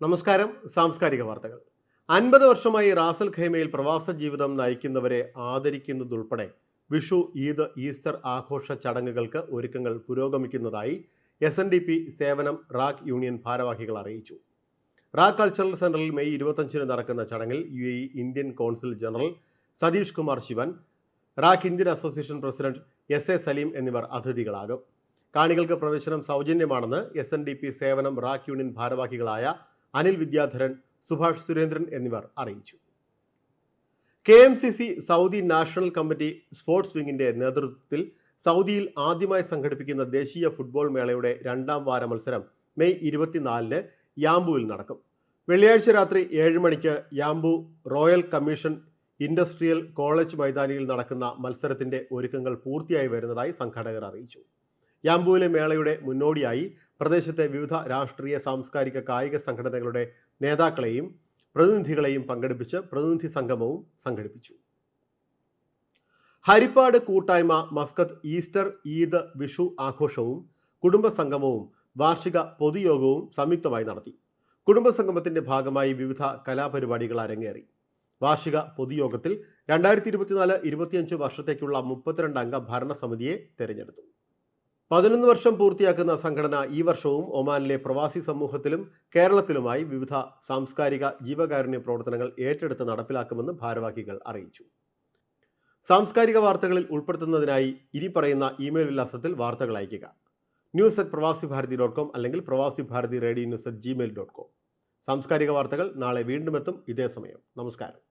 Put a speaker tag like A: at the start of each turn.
A: നമസ്കാരം. സാംസ്കാരിക വാർത്തകൾ. അൻപത് വർഷമായി റാസൽ ഖൈമയിൽ പ്രവാസ ജീവിതം നയിക്കുന്നവരെ ആദരിക്കുന്നതുൾപ്പെടെ വിഷു ഈദ് ഈസ്റ്റർ ആഘോഷ ചടങ്ങുകൾക്ക് ഒരുക്കങ്ങൾ പുരോഗമിക്കുന്നതായി എസ് എൻ ഡി പി സേവനം റാക്ക് യൂണിയൻ ഭാരവാഹികൾ അറിയിച്ചു. റാക്ക് കൾച്ചറൽ സെന്ററിൽ മെയ് ഇരുപത്തഞ്ചിന് നടക്കുന്ന ചടങ്ങിൽ U Indian consul general Satheesh Kumar Sivan RAK Indian association president S A Saleem എന്നിവർ അതിഥികളാകും. കാണികൾക്ക് പ്രവേശനം സൗജന്യമാണെന്ന് എസ് സേവനം റാക്ക് യൂണിയൻ ഭാരവാഹികളായ അനിൽ വിദ്യാധരൻ സുഭാഷ് സുരേന്ദ്രൻ എന്നിവർ അറിയിച്ചു. K M C C Saudi national committee sports വിങ്ങിന്റെ നേതൃത്വത്തിൽ സൗദിയിൽ ആദ്യമായി സംഘടിപ്പിക്കുന്ന ദേശീയ ഫുട്ബോൾ മേളയുടെ രണ്ടാം വാര മത്സരം മെയ് ഇരുപത്തിനാലിന് യാംബുവിൽ നടക്കും. വെള്ളിയാഴ്ച രാത്രി ഏഴ് മണിക്ക് Yanbu royal commission industrial college മൈതാനിയിൽ നടക്കുന്ന മത്സരത്തിന്റെ ഒരുക്കങ്ങൾ പൂർത്തിയായി വരുന്നതായി സംഘാടകർ അറിയിച്ചു. യാംബുവിലെ മേളയുടെ മുന്നോടിയായി പ്രദേശത്തെ വിവിധ രാഷ്ട്രീയ സാംസ്കാരിക കായിക സംഘടനകളുടെ നേതാക്കളെയും പ്രതിനിധികളെയും പങ്കെടുപ്പിച്ച് പ്രതിനിധി സംഗമവും സംഘടിപ്പിച്ചു. ഹരിപ്പാട് കൂട്ടായ്മ മസ്കത്ത് ഈസ്റ്റർ ഈദ് വിഷു ആഘോഷവും കുടുംബ സംഗമവും വാർഷിക പൊതുയോഗവും സംയുക്തമായി നടത്തി. കുടുംബ സംഗമത്തിന്റെ ഭാഗമായി വിവിധ കലാപരിപാടികൾ അരങ്ങേറി. വാർഷിക പൊതുയോഗത്തിൽ രണ്ടായിരത്തി ഇരുപത്തിനാല് ഇരുപത്തിയഞ്ച് വർഷത്തേക്കുള്ള മുപ്പത്തിരണ്ട് അംഗ ഭരണസമിതിയെ തെരഞ്ഞെടുത്തു. പതിനൊന്ന് വർഷം പൂർത്തിയാക്കുന്ന സംഘടന ഈ വർഷവും ഒമാനിലെ പ്രവാസി സമൂഹത്തിലും കേരളത്തിലുമായി വിവിധ സാംസ്കാരിക ജീവകാരുണ്യ പ്രവർത്തനങ്ങൾ ഏറ്റെടുത്ത് നടപ്പിലാക്കുമെന്ന് ഭാരവാഹികൾ അറിയിച്ചു. സാംസ്കാരിക വാർത്തകളിൽ ഉൾപ്പെടുത്തുന്നതിനായി ഇനി പറയുന്ന ഇമെയിൽ വിലാസത്തിൽ വാർത്തകൾ അയയ്ക്കുക. ന്യൂസ് അറ്റ് പ്രവാസി ഭാരതി ഡോട്ട് കോം അല്ലെങ്കിൽ Pravasi Bharathi radio news at Gmail dot com. സാംസ്കാരിക വാർത്തകൾ നാളെ വീണ്ടും എത്തും ഇതേ സമയം. നമസ്കാരം.